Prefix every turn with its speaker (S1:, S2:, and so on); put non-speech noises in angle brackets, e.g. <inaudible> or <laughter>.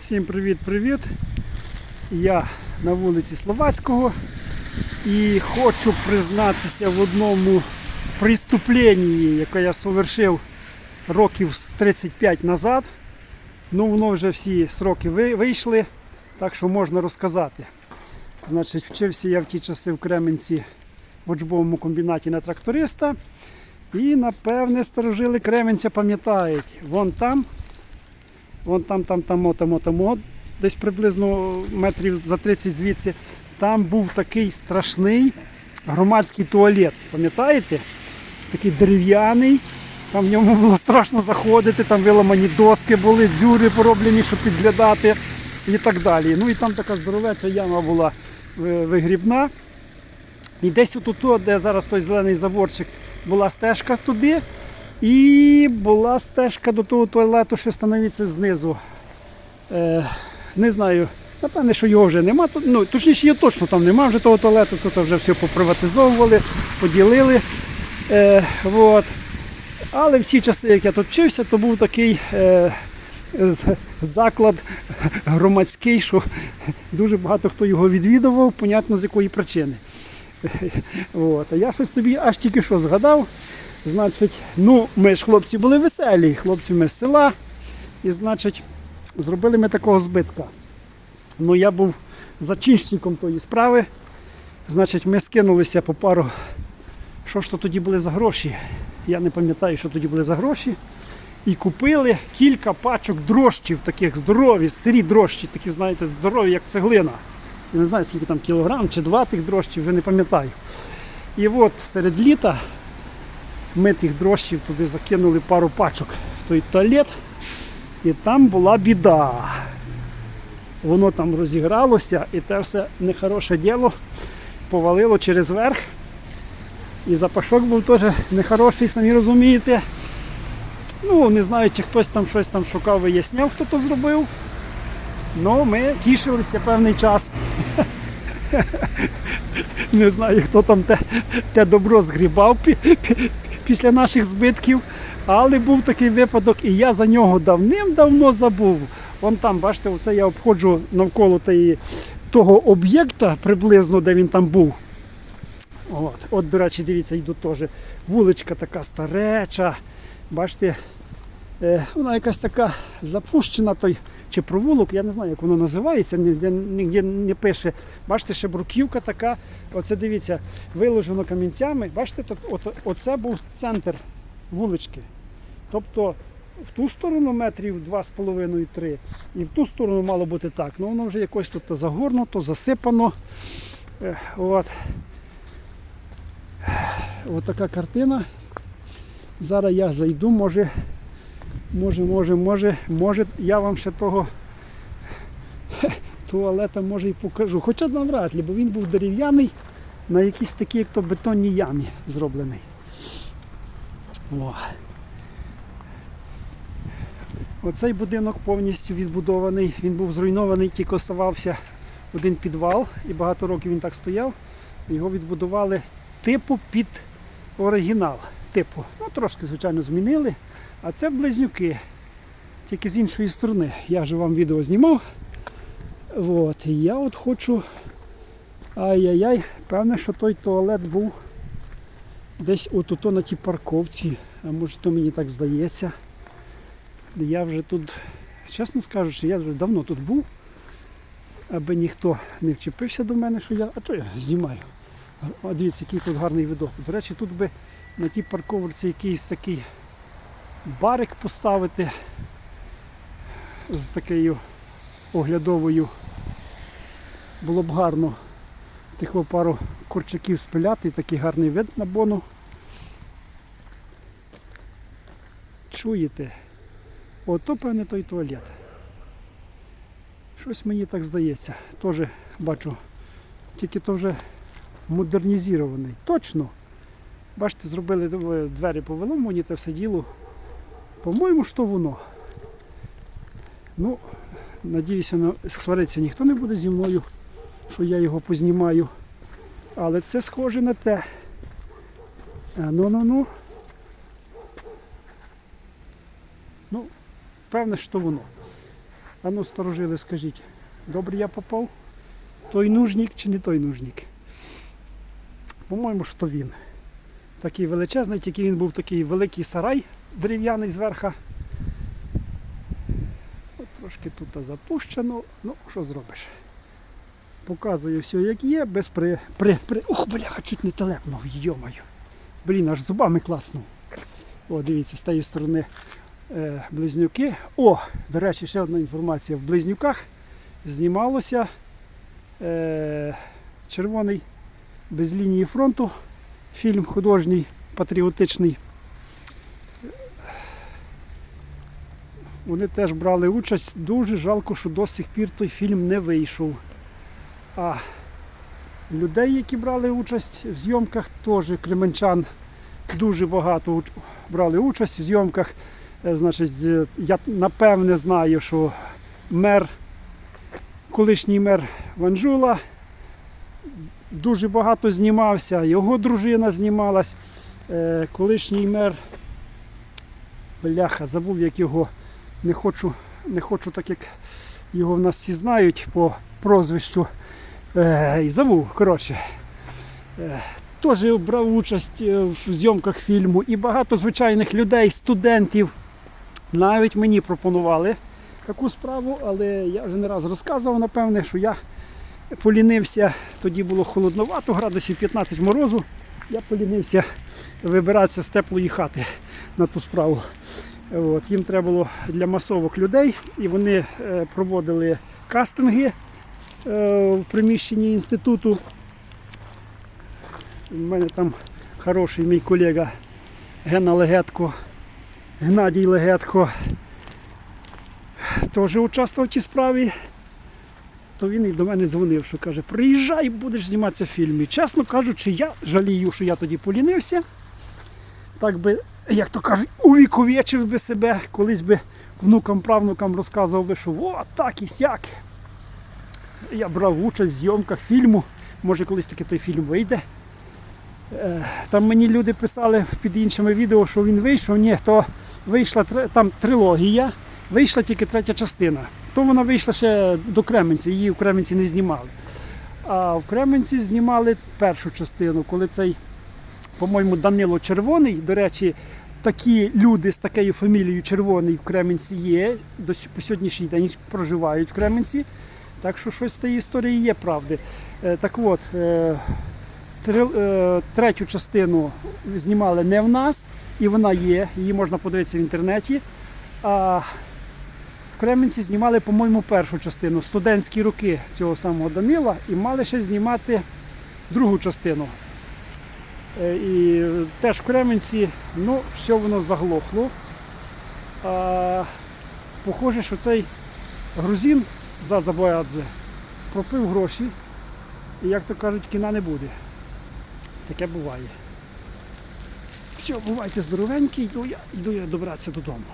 S1: Всім привіт-привіт! Я на вулиці Словацького і хочу признатися в одному преступленні, яке я совершив років з 35 назад. Ну, воно вже всі сроки вийшли, так що можна розказати. Значить, вчився я в ті часи в Кременці в учбовому комбінаті на тракториста. І напевне старожили Кременця пам'ятають. Вон там Вон там, там, там, там, там, десь приблизно метрів за 30 звідси. Там був такий страшний громадський туалет. Пам'ятаєте? Такий дерев'яний. Там в ньому було страшно заходити, там виламані доски були, дзюри пороблені, щоб підглядати і так далі. Ну і там така здоровеча яма була е, вигрібна. І десь отут, де зараз той зелений заборчик, була стежка туди. І була стежка до того туалету, що становиться знизу. Е, не знаю, напевне, що його вже нема. Ну, точніше, його точно там нема вже того туалету, тут вже все поприватизовували, поділили. Е, вот. Але в ці часи, як я тут вчився, то був такий е, заклад громадський, що дуже багато хто його відвідував, понятно з якої причини. От. А я щось тобі аж тільки що згадав. Значить, ну, ми ж хлопці були веселі, хлопці ми з села. І, значить, зробили ми такого збитка. Ну, я був зачинщиком тої справи. Значить, ми скинулися по пару. Що ж то тоді були за гроші? Я не пам'ятаю, що тоді були за гроші. І купили кілька пачок дрожчів, таких здорові, сирі дрожчі, такі, знаєте, здорові, як цеглина. Я не знаю, скільки там кілограм чи два тих дрожчів, вже не пам'ятаю. І от серед літа ми тих дрожчів туди закинули пару пачок в той туалет, і там була біда. Воно там розігралося, і те все нехороше діло повалило через верх. І запашок був теж нехороший, самі розумієте. Ну, не знаю, чи хтось там щось там шукав, виясняв, хто то зробив. Ну, ми тішилися певний час. <laughs> Не знаю, хто там те, те добро згрібав після наших збитків. Але був такий випадок, і я за нього давним-давно забув. Вон там, бачите, оце я обходжу навколо тієї- того об'єкта приблизно, де він там був. От, от до речі, дивіться, йду теж. Вуличка така стареча. Бачите, вона якась така запущена, той, чи провулок, я не знаю, як воно називається, ніде, ніде не пише. Бачите, ще бруківка така. Оце дивіться, виложено камінцями. Бачите, тут, от, оце був центр вулички. Тобто в ту сторону метрів 2,5-3, і в ту сторону мало бути так. Ну воно вже якось тут загорнуто, засипано. Е, От. От така картина. Зараз я зайду, може, може, може, може, може, я вам ще того туалета може і покажу. Хоча навряд ли, бо він був дерев'яний на якійсь такій як то бетонній ямі зроблений. О. Оцей будинок повністю відбудований, він був зруйнований, тільки оставався один підвал, і багато років він так стояв. Його відбудували типу під оригінал. Типу. Ну, трошки, звичайно, змінили. А це близнюки. Тільки з іншої сторони. Я вже вам відео знімав. От. Я от хочу. Ай-яй-яй, певне, що той туалет був десь от на тій парковці. А може то мені так здається. Я вже тут, чесно скажучи, я вже давно тут був, аби ніхто не вчепився до мене, що я. А то я знімаю. О, дивіться, який тут гарний видок. До речі, тут би на тій парковці якийсь такий барик поставити з такою оглядовою. Було б гарно тих пару корчаків спиляти, такий гарний вид на бону. Чуєте? Ото певне той туалет. Щось мені так здається. Теж бачу, тільки то вже модернізований. Точно. Бачите, зробили двері повиломані, те все діло. По-моєму, що воно. Ну, надіюся, сваритися ніхто не буде зі мною, що я його познімаю. Але це схоже на те. Ну ну ну. Ну, певне, що воно. А ну, старожили, скажіть, добре я попав? Той нужник чи не той нужник? По-моєму, що він. Такий величезний, тільки він був такий великий сарай дерев'яний зверху. От трошки тут запущено. Ну, що зробиш? Показую все як є, без при. при, при... Ух, бляха, чуть не телепнув, йомаю. Блін, аж зубами класнув. О, дивіться, з тієї сторони е, близнюки. О, до речі, ще одна інформація. В близнюках знімалося е, червоний без лінії фронту. Фільм художній, патріотичний. Вони теж брали участь. Дуже жалко, що до сих пір той фільм не вийшов. А людей, які брали участь в зйомках, теж кременчан дуже багато брали участь в зйомках. Е, Значить, я напевне знаю, що мер, колишній мер Ванжула дуже багато знімався, його дружина знімалась. Е, Колишній мер, бляха, забув, як його не хочу, не хочу так як його в нас всі знають по прозвищу. Е, і забув, коротше. Е, Теж брав участь е, в зйомках фільму і багато звичайних людей, студентів. Навіть мені пропонували таку справу, але я вже не раз розказував, напевне, що я полінився, тоді було холодновато, градусів 15 морозу. Я полінився вибиратися з теплої хати на ту справу. От, їм треба було для масовок людей, і вони е, проводили кастинги е, в приміщенні інституту. У мене там хороший мій колега Гена Легетко, Геннадій Легетко теж участвував в тій справі. То він і до мене дзвонив, що каже, приїжджай, будеш зніматися в фільмі. Чесно кажучи, я жалію, що я тоді полінився. Так би, як то кажуть, увіковічив би себе, колись би внукам, правнукам розказував би, що о, так і сяк. Я брав участь в зйомках фільму. Може, колись таки той фільм вийде. Е, Там мені люди писали під іншими відео, що він вийшов. Ні, то вийшла там трилогія, вийшла тільки третя частина. То вона вийшла ще до Кременця, її в Кременці не знімали. А в Кременці знімали першу частину, коли цей, по-моєму, Данило Червоний, до речі, такі люди з такою фамілією Червоний в Кременці є, до по сьогоднішній день проживають в Кременці. Так що щось з тієї історії є правди. Е, Так от, е, е, третю частину знімали не в нас, і вона є, її можна подивитися в інтернеті. А в Кременці знімали, по-моєму, першу частину, студентські роки цього самого Данила, і мали ще знімати другу частину. Е, І теж в Кременці, ну, все воно заглохло. А, похоже, що цей грузин Заза Боядзе пропив гроші, і, як то кажуть, кіна не буде. Таке буває. Все, бувайте здоровенькі, йду я, йду я добратися додому.